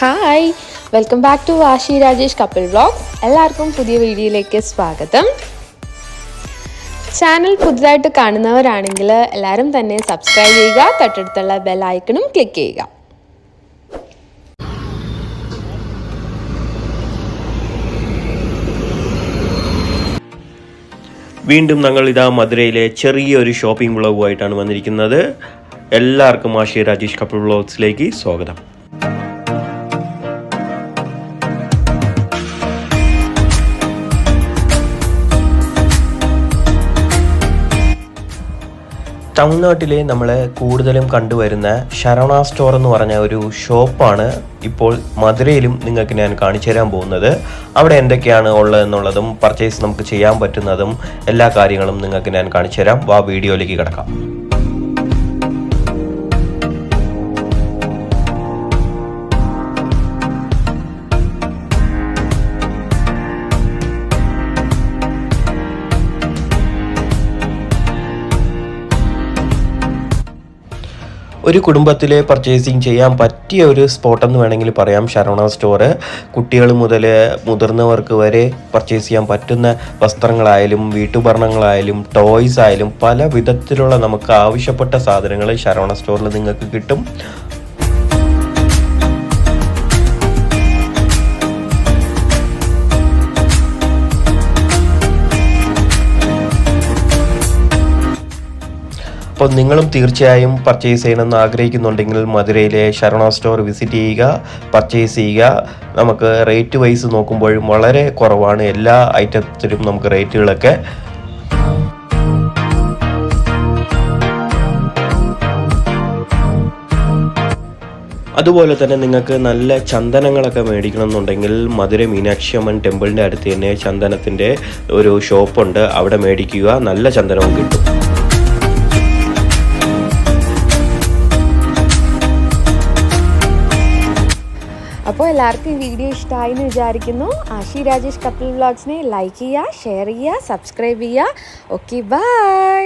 Hi welcome back to Vashi Rajesh couple vlogs എല്ലാവർക്കും പുതിയ വീഡിയോയിലേക്ക് സ്വാഗതം. ചാനൽ പുതുതായിട്ട് കാണുന്നവരാണെങ്കിൽ എല്ലാവരും തന്നെ സബ്സ്ക്രൈബ് ചെയ്യുക തൊട്ടടുത്തുള്ള ബെൽ ഐക്കണും ക്ലിക്ക് ചെയ്യുക. വീണ്ടും ഞങ്ങൾ ഇതാ മധുരയിലെ ചെറിയൊരു ഷോപ്പിംഗ് വ്ളോഗുമായിട്ടാണ് വന്നിരിക്കുന്നത്. എല്ലാവർക്കും ആശയ രാജേഷ് കപ്പിൾ വ്ളോഗ്സിലേക്ക് സ്വാഗതം. തമിഴ്നാട്ടിലെ നമ്മൾ കൂടുതലും കണ്ടുവരുന്ന ശരവണ സ്റ്റോർ എന്ന് പറഞ്ഞ ഒരു ഷോപ്പാണ് ഇപ്പോൾ മധുരയിലും നിങ്ങൾക്ക് ഞാൻ കാണിച്ചു തരാൻ പോകുന്നത്. അവിടെ എന്തൊക്കെയാണ് ഉള്ളതെന്നുള്ളതും പർച്ചേസ് നമുക്ക് ചെയ്യാൻ പറ്റുന്നതും എല്ലാ കാര്യങ്ങളും നിങ്ങൾക്ക് ഞാൻ കാണിച്ചു തരാം. വാ വീഡിയോയിലേക്ക് കിടക്കാം. ഒരു കുടുംബത്തിൽ പർച്ചേസിങ് ചെയ്യാൻ പറ്റിയ ഒരു സ്പോട്ട് എന്ന് വേണമെങ്കിൽ പറയാം. ശരവണ സ്റ്റോറ് കുട്ടികൾ മുതൽ മുതിർന്നവർക്ക് വരെ പർച്ചേസ് ചെയ്യാൻ പറ്റുന്ന വസ്ത്രങ്ങളായാലും വീട്ടുപകരണങ്ങളായാലും ടോയ്സ് ആയാലും പല വിധത്തിലുള്ള നമുക്ക് ആവശ്യപ്പെട്ട സാധനങ്ങൾ ശരവണ സ്റ്റോറിൽ നിങ്ങൾക്ക് കിട്ടും. അപ്പോൾ നിങ്ങളും തീർച്ചയായും പർച്ചേസ് ചെയ്യണമെന്ന് ആഗ്രഹിക്കുന്നുണ്ടെങ്കിൽ മധുരയിലെ ശരണ സ്റ്റോർ വിസിറ്റ് ചെയ്യുക പർച്ചേസ് ചെയ്യുക. നമുക്ക് റേറ്റ് വൈസ് നോക്കുമ്പോഴും വളരെ കുറവാണ്. എല്ലാ ഐറ്റത്തിലും നമുക്ക് റേറ്റുകളൊക്കെ അതുപോലെ തന്നെ നിങ്ങൾക്ക് നല്ല ചന്ദനങ്ങളൊക്കെ മേടിക്കണം എന്നുണ്ടെങ്കിൽ മധുര മീനാക്ഷി അമ്മൻ ടെമ്പിളിന്റെ അടുത്ത് തന്നെ ചന്ദനത്തിന്റെ ഒരു ഷോപ്പുണ്ട് അവിടെ മേടിക്കുക. നല്ല ചന്ദനവും കിട്ടും. അപ്പോൾ എല്ലാവർക്കും ഈ വീഡിയോ ഇഷ്ടമായി എന്ന് വിചാരിക്കുന്നു. ആശി രാജേഷ് കപ്പിൾ വ്ളോഗ്സിനെ ലൈക്ക് ചെയ്യുക ഷെയർ ചെയ്യുക സബ്സ്ക്രൈബ് ചെയ്യുക. Okay bye